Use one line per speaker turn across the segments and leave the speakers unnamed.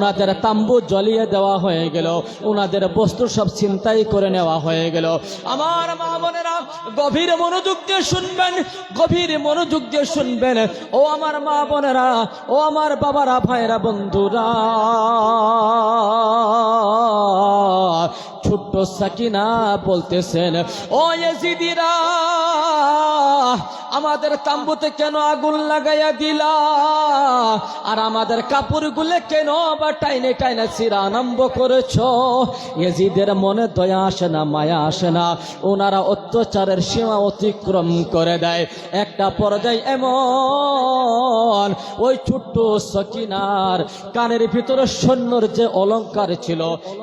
ওনাদের তাম্বু জ্বলিয়ে দেওয়া হয়ে গেল। ওনাদের বস্তু সব চিন্তাই করে নেওয়া হয়ে গেল। আমার মা বোনেরা, গভীর মনোযোগ দিয়ে শুনবেন, গভীর মনোযোগ দিয়ে শুনবেন। ও আমার মা বোনেরা, ও আমার বাবারা ভাইরা বন্ধুরা। ছোট্ট সাকিনা বলতেছেন, ও এজিদিরা আমাদের তাম্বুতে কেন আগুন লাগাইয়া দিলা? আর আমাদের কাপড়গুলো কেন বা টাইনে টাইনে আরম্ভ করেছ? এজিদের মনে দয়া আসে না, মায়া আসে না। ওনারা অত্যাচারের সীমা অতিক্রম করে দেয়। একটা পর্যায়ে এমন, ওই ছোট্ট সকিনার কানের ভিতরে সৈন্যর যে অলঙ্কার ছিল,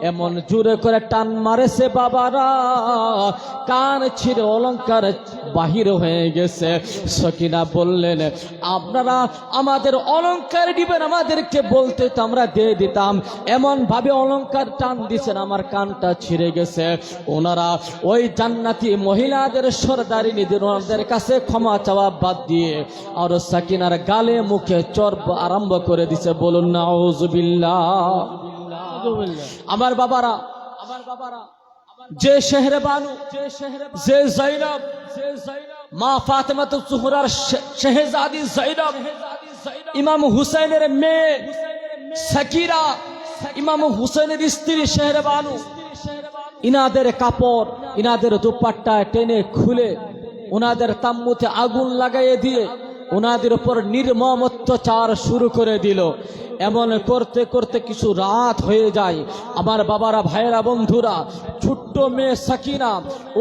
এমন জুড়ে করে টান মারেছে বাবারা। কান ছিঁড়ে অলংকার বাহির হয়ে গেছে। সকিনা বললেন আপনারা আমাদের অলংকার দিবেন আমাদেরকে বলতে তো আমরা দিয়ে দিতাম। এমন ভাবে অলংকার টান দিছেন আমার কানটা ছিঁড়ে গেছে। ওনারা ওই জান্নাতি মহিলাদের সরদারিনীদের ওনাদের কাছে ক্ষমা চাওয়া বাদ দিয়ে আর সাকিনার গালে মুখে চর আরম্ভ করে দিছে বলুন না আমার বাবারা আমার বাবারা যে শেহরে বানু যে শেহরে যে জৈনব যে জৈনব মা ফাতেমা তো জুহরার শেহজাদি জৈনব ইমাম হুসাইনের মেয়ে সাকিরা ইমাম হুসাইনের স্ত্রী শেহরে বানু। ইনাদের কাপড় ইনাদের দুপাট্টা টেনে খুলে ওনাদের তাম্মুতে আগুন লাগাইয়ে দিয়ে ওনাদের উপর নির্মম অত্যাচার শুরু করে দিল। এমন করতে করতে কিছু রাত হয়ে যায়। আমার বাবারা, ভাইয়েরা, বন্ধুরা, ছোট্ট মেয়ে সাকিনা,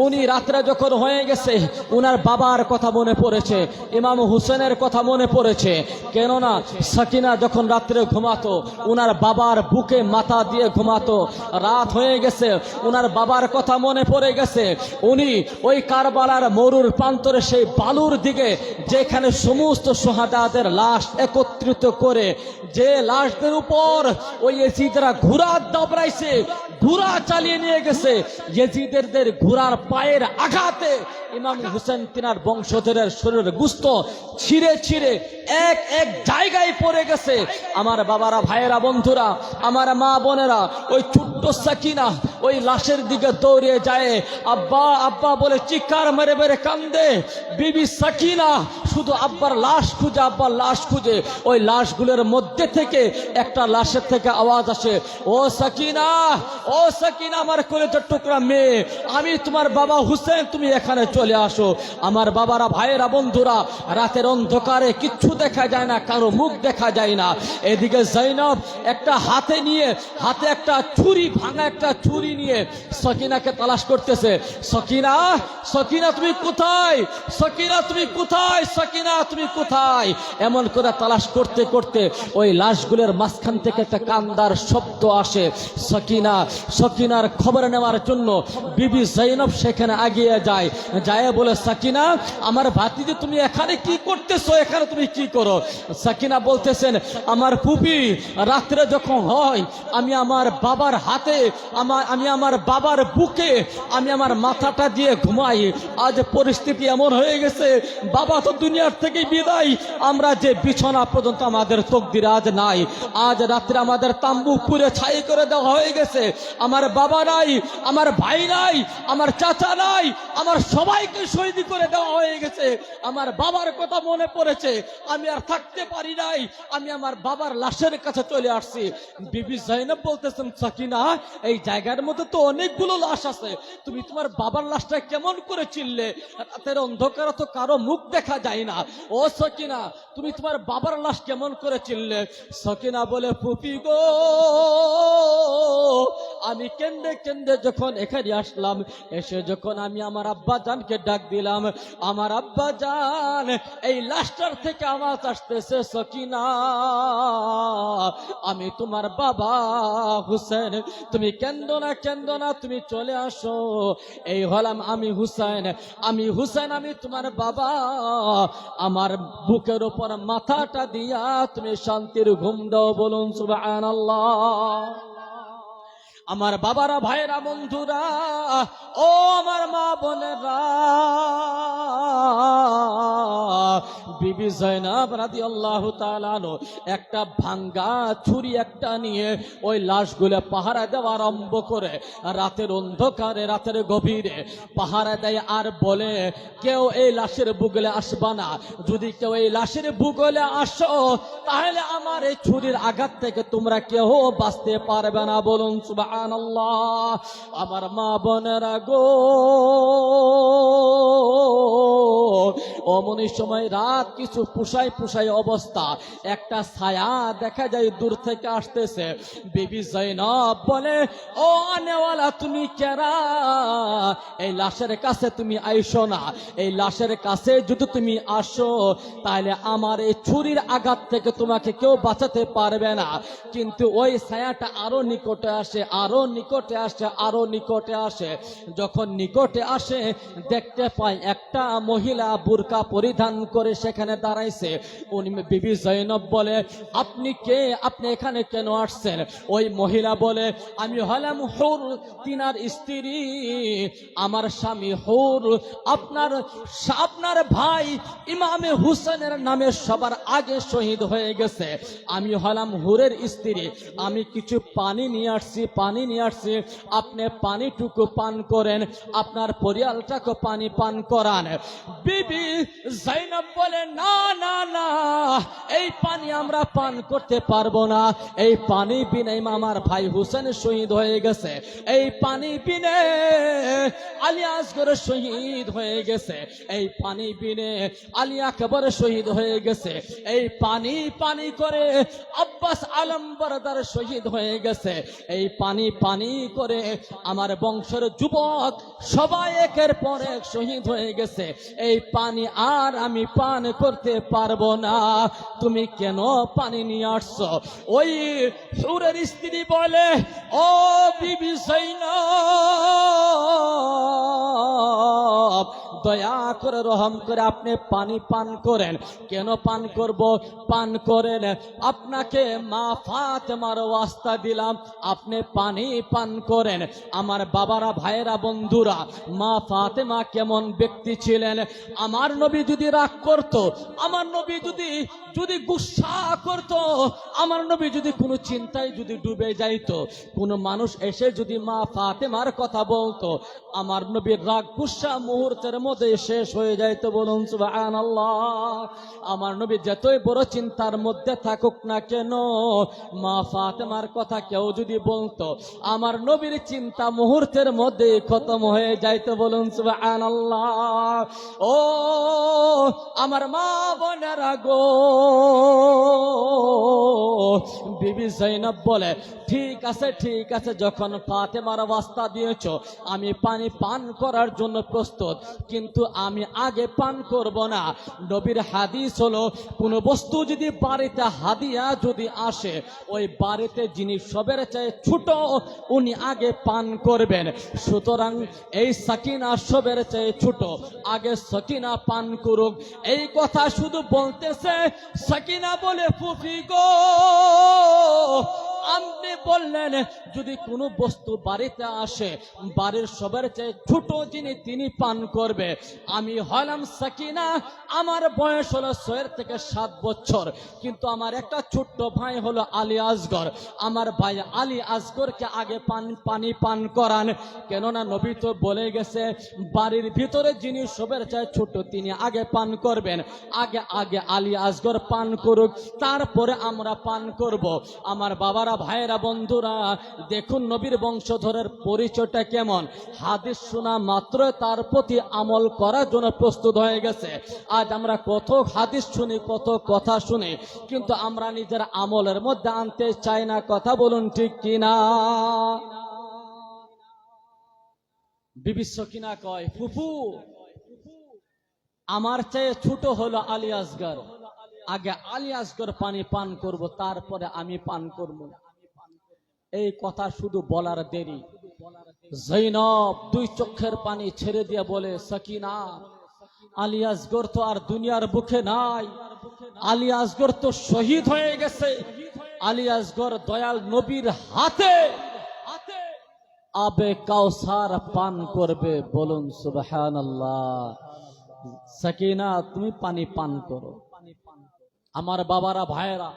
উনি রাত্রে যখন হয়ে গেছে ওনার বাবার কথা মনে পড়েছে, ইমাম হুসেনের কথা মনে পড়েছে। কেননা সাকিনা যখন রাত্রে ঘুমাতো, উনার বাবার বুকে মাথা দিয়ে ঘুমাতো। রাত হয়ে গেছে ওনার বাবার কথা মনে পড়ে গেছে। উনি ওই কারবালার মরুর প্রান্তরে সেই বালুর দিকে, যেখানে সমস্ত সোহাদাদের লাশ একত্রিত করে যে লাশদের উপর ওই এসি তারা ঘুরা দাবড়াইছে ঘোড়া চালিয়ে নিয়ে গেছে। ইয়েজিদের ঘোড়ার পায়ের আঘাতে ইমাম হুসেন তিনার বংশধরের শরীরের গুস্ত ছিঁড়ে ছিঁড়ে এক এক জায়গায় পড়ে গেছে। আমার বাবারা, ভাইয়েরা, বন্ধুরা, আমার মা বোনেরা, ওই ছোট্ট সাকিনা ওই লাশের দিকে দৌড়িয়ে যায়। আব্বা আব্বা বলে চিকার মেরে মেরে কান্দে। বিবি সাকিনা শুধু আব্বার লাশ খুঁজে, আব্বার লাশ খুঁজে। ওই লাশগুলোর মধ্যে থেকে একটা লাশের থেকে আওয়াজ আসে, ও সাকিনা ও সাকিনা, আমার কলেজের টুকরা মেয়ে। আমি তোমার বাবা হুসেন, তুমি এখানে চলে আসো। আমার বাবারা, ভাইয়েরা, বন্ধুরা, রাতের অন্ধকারে কিচ্ছু দেখা যায় না, কারও মুখ দেখা যায় না। এদিকে জৈনব একটা হাতে নিয়ে, হাতে একটা ছুরি, ভাঙা একটা ছুরি নিয়ে সকিনাকে তালাশ করতেছে। সকিনা সকিনা, তুমি কোথায়? সকিনা, তুমি কোথায়? সকিনা, তুমি কোথায়? এমন করে তালাশ করতে করতে ওই লাশগুলোর মাঝখান থেকে একটা কান্দার শব্দ আসে। সকিনা সকিনার খবর নেওয়ার জন্য বিবি জৈনব সেখানে আগিয়ে যায়। যায় বলে, সাকিনা, আমার ভাতিজি, তুমি এখানে কি করতেছো? এখানে তুমি কি করো? সাকিনা বলতেছেন, আমার পুপি রাত্রে যখন হয়, আমি আমার বাবার হাতে, আমার, আমি আমার বাবার বুকে, আমি আমার মাথাটা দিয়ে ঘুমাই। আজ পরিস্থিতি এমন হয়ে গেছে, বাবা তো দুনিয়ার থেকে বিদায়। আমরা যে বিছানা পর্যন্ত আমাদের তকদির আজ নাই। আজ রাত্রে আমাদের তাম্বু পুরে ছাই করে দেওয়া হয়ে গেছে। আমার বাবা নাই, আমার ভাই নাই, আমার চাচা নাই, আমার সবাইকে শহীদ করে দেওয়া হয়ে গেছে। আমার বাবার কথা মনে পড়েছে, আমি আর থাকতে পারি নাই, আমি আমার বাবার লাশের কাছে চলে আসছি। বিবি জৈনব বলতেছেন, সাকিনা, এই জায়গার মধ্যে তো অনেকগুলো লাশ আছে, তুমি তোমার বাবার লাশটা কেমন করে চিনলে? রাতের অন্ধকারে তো কারও মুখ দেখা যায় না। ও সকিনা, তুমি তোমার বাবার লাশ কেমন করে চিনলে? সকিনা বলে পুপি গো আমি কেন্দ্রে কেন্দ্রে যখন এখানে আসলাম, এসে যখন আমি আমার আব্বা জানকে ডাক দিলাম, আমার আব্বা জান, এই লাস্টার থেকে আওয়াজ আসতেছে, সকিনা। আমি তোমার বাবা হুসেন, তুমি কেন্দ্র না কেন্দ্র না, তুমি চলে আসো। এই হলাম আমি হুসেন আমি হুসেন, আমি তোমার বাবা। আমার বুকের উপর মাথাটা দিয়া তুমি শান্তির ঘুম দাও বলুন, সুবহানাল্লাহ। আমার বাবারা, ভাইয়েরা, বন্ধুরা, ও আমার মা বোনেরা, বিবি জয়নাব রাদি আল্লাহ তালানো একটা ভাঙ্গা ছুরি একটা নিয়ে ওই লাশগুলো পাহারা দেওয়া আরম্ভ করে, রাতের অন্ধকারে, রাতের গভীরে পাহারা দেয় আর বলে, কেউ এই লাশের বুগলে আসবা না। যদি কেউ এই লাশের বুগলে আসো, তাহলে আমার এই ছুরির আঘাত থেকে তোমরা কেউ বাঁচতে পারবে না। বলুন সুবাহ আমার মা বোনেরা গো, অমনি সময় রাত কিছু পুষাই পুষাই অবস্থা। একটা ছায়া দেখা যায় দূর থেকে আসতেছে। বিবি জৈনব বলে, ও আনেওয়ালা, তুমি কেরা? এই লাশের কাছে তুমি আইসো না। এই লাশের কাছে যদি তুমি আসো তাহলে আমার এই ছুরির আঘাত থেকে তোমাকে কেউ বাঁচাতে পারবে না। কিন্তু ওই ছায়াটা আরও নিকটে আসে, আরও নিকটে আসে, আরও নিকটে আসে। যখন নিকটে আসে, দেখতে পাই একটা মহিলা বুরকা পরিধান করে সেখানে দাঁড়াইছে। উনি বিবি জৈনব বলে, আপনি কে? আপনি এখানে কেন আসছেন? ওই মহিলা বলে, আমি হলাম হুর তিনার স্ত্রী। আমার স্বামী হুর। আপনার আপনার ভাই ইমামে হুসেনের নামে সবার আগে শহীদ হয়ে গেছে। আমি হলাম হুরের স্ত্রী। আমি কিছু পানি নিয়ে আসছি, পানি নিয়ে আসছি। আপনি পানিটুকু পান করেন, আপনার পরিয়ালটাকে পানি পান করান। বিবি জাইনব বলে, না না না, এই পানি আমরা পান করতে পারব না। এই পানি বিনে আমার ভাই হুসেন শহীদ হয়ে গেছে। এই পানি বিনে আলী আসগর শহীদ হয়ে গেছে। এই পানি বিনে আলী আকবর শহীদ হয়ে গেছে। এই পানি পানি করে আব্বাস আলম বরদার শহীদ হয়ে গেছে। এই পানি পানি করে আমার বংশের যুবক সবাই একের পর এক শহীদ হয়ে গেছে। এই পানি আর আমি পান করতে পারব না। তুমি কেন পানি নিয়ে আসছ? ওই সুরের স্ত্রী বলে, ও বিবি সৈনব দয়া করে, রহম করে আপনি পানি পান করেন। কেন পান করব? পান করেন। আপনাকে মা ফাতেমার ওয়াস্তা দিলাম। আপনি পানি পান করেন। আমার বাবারা, ভাইয়েরা, বন্ধুরা, মা ফাতেমা কেমন ব্যক্তি ছিলেন? আমার নবী যদি রাগ করত, আমার নবী যদি যদি গুসা করত, আমার নবী যদি কোনো চিন্তায় যদি ডুবে যাইত, কোনো মানুষ এসে যদি মা ফাতেমার কথা বলতো, আমার নবীর রাগ, গুসা মুহূর্তের মধ্যে শেষ হয়ে যাইতো বলুন, সুবহানাল্লাহ। আমার নবী যতই বড় চিন্তার মধ্যে থাকুক না কেন, মা ফাতেমার কথা কেউ যদি বলতো, আমার নবীর চিন্তা মুহূর্তের মধ্যে খতম হয়ে যাইতো বলুন, সুবহানাল্লাহ। ও, আমার মা বোনেরা গো, বিবি জৈনব বলে, ঠিক আছে ঠিক আছে, যখন ফাতেমার বাস্তা দিয়েছ, আমি পানি পান করার জন্য প্রস্তুত, কিন্তু আমি আগে পান করব না। নবীর হাদিস হলো, কোন বস্তু যদি বাড়িতে হাদিয়া যদি আসে, ওই বাড়িতে যিনি সবের চেয়ে ছোট, উনি আগে পান করবেন। সুতরাং এই সাকিনা সবের চেয়ে ছোট, আগে সকিনা পান করুক। এই কথা শুধু বলতেছে, সাকিনা বলে, ফুফি গো! বললেন, যদি কোনো বস্তু বাড়িতে আসে, বাড়ির সবার চেয়ে ছোট যিনি, তিনি পান করবে। আমি হলাম সাকিনা, আমার বয়স হলো ছয়ের থেকে সাত বছর। কিন্তু আমার একটা ছোট্ট ভাই হলো আলী আসগর আমার ভাই আলী আসগরকে আগে পান, পানি পান করান। কেননা নবী তো বলে গেছে, বাড়ির ভিতরে যিনি সবের চায় ছোট, তিনি আগে পান করবেন। আগে আগে আলী আসগর পান করুক, তারপরে আমরা পান করব। আমার বাবারা, ভাইয়েরা বন্ধুরা, দেখুন নবীর বংশধরের পরিচয়টা কেমন। হাদিস শোনা মাত্র, তার প্রতি আমল করার জন্য প্রস্তুত হয়ে গেছে। আজ আমরা কত হাদিস শুনি, কত কথা শুনি, কিন্তু আমরা নিজের আমলের মধ্যে আনতে চাই না। কথা বলুন ঠিক কিনা? বিবিশ্ব কিনা কয়, ফুফু, আমার চেয়ে ছোট হলো আলী আসগর আগে আলী আসগর পানি পান করব, তারপরে আমি পান করব এই কথা শুধু বলার দেরি। জৈনব দুই চোখের পানি ছেড়ে দিয়ে বলে, সকিনা, আলী আসগর তো আর দুনিয়ার বুকে নাই। আলী আসগর তো শহীদ হয়ে গেছে। আলী আসগর দয়াল নবীর হাতে আবে কাউসার পান করবে। বলুন সুবহান সাকিনা, তুমি পানি পান করো। আমার বাবারা, ভাইয়েরা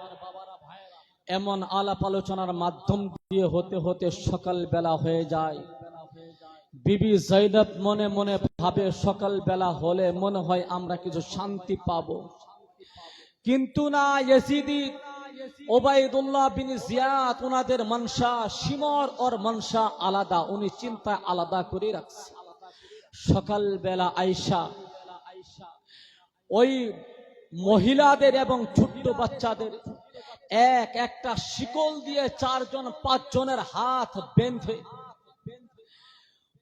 এমন আলাপ আলোচনার মাধ্যম দিয়ে হতে হতে সকাল বেলা হয়ে যায়। বিবি জৈনব মনে মনে ভাবে সকাল বেলা হলে মনে হয় আমরা কিছু শান্তি পাবো। কিন্তু না, ইয়েজিদি, ওবায়দুল্লাহ বিন জিয়াদ ওনাদের মনসা সিমর ওর মনসা আলাদা, উনি চিন্তা আলাদা করে রাখছে। সকাল বেলা আইসা ওই মহিলাদের এবং ছোট্ট বাচ্চাদের এক একটা শিকল দিয়ে চারজন, পাঁচজনের হাত বেঁধে,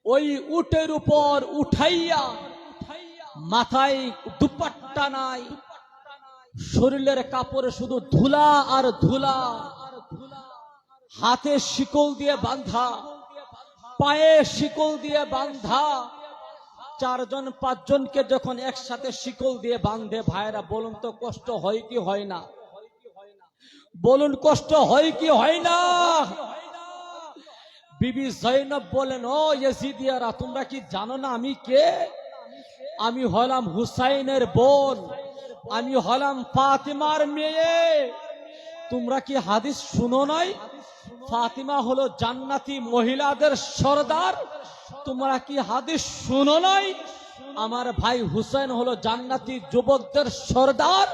ওই উটের উপর উঠাইয়া মাথায় দুপাট্টা নাই, শরীরের কাপড়ে শুধু ধুলা আর ধুলা, হাতে শিকল দিয়ে বান্ধা পায়ে শিকল দিয়ে বান্ধা চারজন, পাঁচজনকে যখন একসাথে শিকল দিয়ে বাঁধে ভাইরা বলুন তো কষ্ট হয় কি হয় না? বলুন, কষ্ট হয় কি হয় না? বিবি জৈনব বলেন, ও ইয়েজিদিয়ারা, তোমরা কি জানো না আমি কে? আমি হলাম হুসাইনের বোন, আমি হলাম ফাতিমার মেয়ে। তোমরা কি হাদিস শুনো নাই? ফাতিমা হলো জান্নাতি মহিলাদের সর্দার। তোমরা কি হাদিস শুনো নাই? আমার ভাই হুসাইন হলো জান্নাতি যুবকদের সর্দার।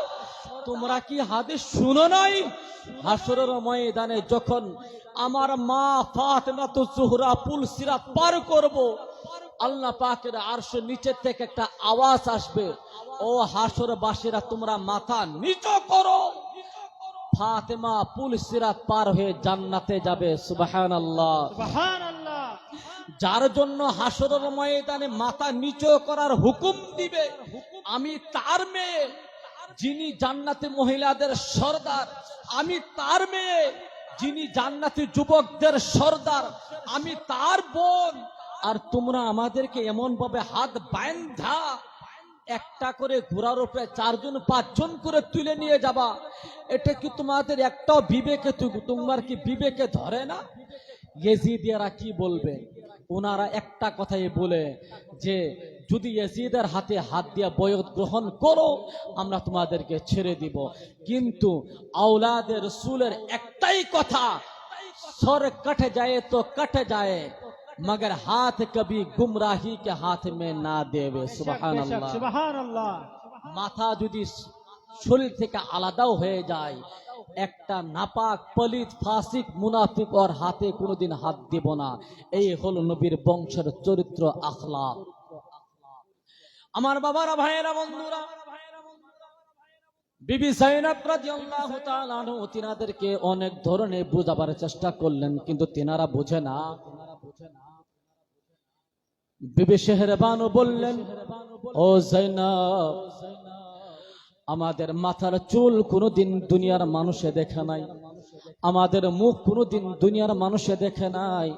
তোমরা কি হাদিস শুনো নাই? হাসরের ময়দানে যখন আমার মা ফাতেমা তো জোহরা পুল সিরাত পার করব আল্লাহ পাকের আরশ নিচের থেকে একটা আওয়াজ আসবে ও হাসর বাসীরা তোমরা মাথা নিচ করো। ফাতেমা পুল সিরাত পার হয়ে জান্নাতে যাবে সুবহানাল্লাহ।
সুবহানাল্লাহ।
যার জন্য হাসরের ময়দানে মাথা নিচু করার হুকুম দিবে আমি তার মেয়ে। যিনি জান্নাতি মহিলাদের সর্দার, আমি তার মেয়ে। যিনি জান্নাতি যুবকদের সর্দার, আমি তার বোন। আর তোমরা আমাদেরকে এমন ভাবে হাত বান্ধা একটা করে ঘোড়ার উপরে চারজন, পাঁচজন করে তুলে নিয়ে যাবা। এটা কি তোমাদের একটাও বিবেকে তোমার কি বিবেকে ধরে না? ইয়েজিদিয়ারা কি বলবে? ওনারা একটা কথাই বলে যে যদি ইয়াজিদের হাতে হাত দিয়া বয়ত গ্রহণ করো আমরা তোমাদেরকে ছেড়ে দিব। কিন্তু আওলাদের সুলের একটাই কথা সর কাটে যায় তো কাটে যায় মগর হাত কবি গুমরাহি কে হাত মে না
দেবে।
মাথা যদি শরীর থেকে আলাদাও হয়ে যায় একটা নাপাক, পলিত, ফাসিক, মুনাফিক ওর হাতে কোনোদিন হাত দেব না। এই হলো নবীর বংশের চরিত্র, আখলাক। আমার বাবারা, ভাইয়েরা, বন্ধুরা, বিবি অনেক ধরনের বোঝাবার চেষ্টা করলেন, কিন্তু তিনারা বোঝে না। বিবি শেহরবানু বললেন, ও জাইনাব আমাদের মাথার চুল কোনোদিন দুনিয়ার মানুষে দেখে নাই। আমাদের মুখ কোনোদিন দুনিয়ার মানুষে দেখে নাই।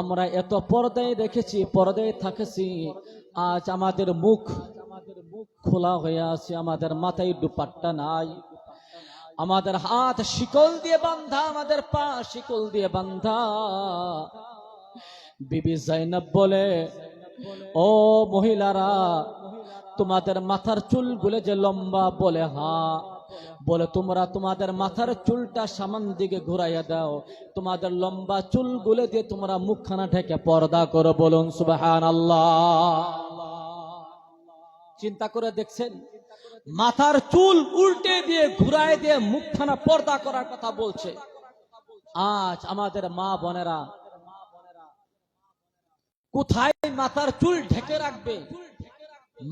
আমরা এত পর্দায় দেখেছি, পর্দায় থাকেছি, আজ আমাদের মুখ খোলা হয়ে আছে, আমাদের মাথায় দুপাট্টা নাই। আমাদের হাত শিকল দিয়ে বান্ধা, আমাদের পা শিকল দিয়ে বান্ধা। বিবি জাইনব বলে, ও মহিলারা তোমাদের মাথার চুলগুলো যে লম্বা বলে, হা। বলে, তোমরা তোমাদের মাথার চুলটা সামান দিকে ঘুরাইয়া দাও। তোমাদের লম্বা চুলগুলো দিয়ে তোমরা মুখখানা ঢেকে পর্দা করো, বলুন সুবাহান আল্লাহ চিন্তা করে দেখছেন? মাথার চুল উল্টে দিয়ে ঘুরায় দিয়ে মুখখানা পর্দা করার কথা বলছে। আজ আমাদের মা বোনেরা কোথায় মাথার চুল ঢেকে রাখবে?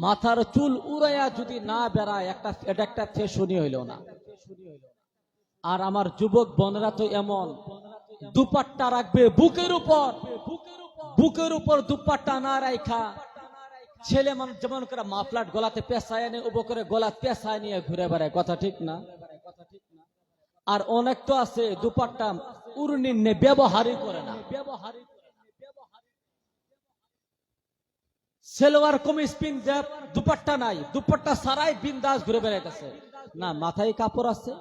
মাথার চুল উড়াইয়া যদি না বেড়ায়, একটা এটা একটা ফেশনি হইল না। আর আমার যুবক বোনেরা তো এমন, দুপাট্টা রাখবে বুকের উপর বুকের উপর দুপাট্টা না রাখা ছেলে মানুষ যেমন করে মাফলাট গলাতে পেশায় নিয়ে উবো করে গলা পেশায় নিয়ে ঘুরে বেড়ায়, কথা ঠিক না? আর অনেক তো আছে দুপাট্টা উড়নি নে ব্যবহারই করে না ব্যবহারই সেলোয়ার কমিজ পিনতে দুপাট্টা নাই, দুপাট্টা সারাই বিন্দাস ঘুরে বেড়াইতেছে না মাথায় কাপড় আছে,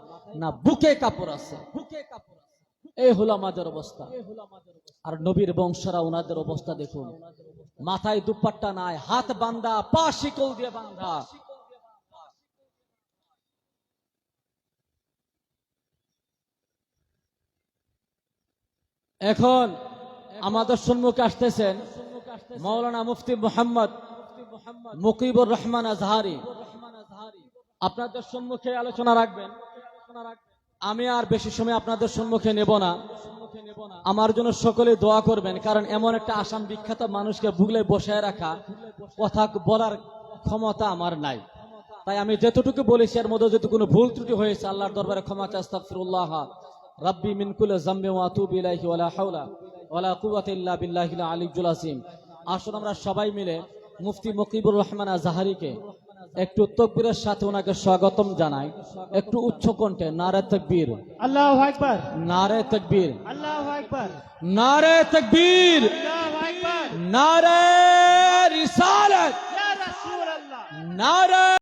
না বুকে কাপড় আছে। বুকে কাপড় এই হলো আমাদের অবস্থা। আর নবীর বংশরা ওনাদের অবস্থা দেখুন। মাথায় দুপাট্টা নাই, হাত বান্ধা পা শিকল দিয়ে বান্ধা এখন আমাদের সম্মুখে আসতেছেন মৌলানা মুফতি মোহাম্মদ মুকিবুর রহমান আজহারি। আপনাদের সম্মুখে আলোচনা রাখবেন। আমি আর বেশি সময় আপনাদের সম্মুখে নেব না। আমার জন্য সকলে দোয়া করবেন, কারণ এমন একটা আসাম বিখ্যাত মানুষকে ভুগলে বসায় রাখা কথা বলার ক্ষমতা আমার নাই। তাই আমি যতটুকু বলেছি, এর মধ্যে যদি কোনো ভুল ত্রুটি হয়েছে, আল্লাহর দরবারে ক্ষমা চাই, আস্তাগফিরুল্লাহ। রাব্বি মিন কুল্লি যামবি ওয়া আতুবু হাওলা ওয়ালা কুওয়াতা ইল্লা বিল্লাহিল আলিয়্যুল আযীম। আসুন আমরা সবাই মিলে মুফতি মকিবুর রহমান জাহারিকে একটু তকবীরের সাথে ওনাকে স্বাগতম জানাই। একটু উচ্চ কণ্ঠে নারে তকবীর।
আল্লাহ আকবার।
নারে তকবীর।
আল্লাহ আকবার।
নারে তকবীর। নারে রিসালত। নারে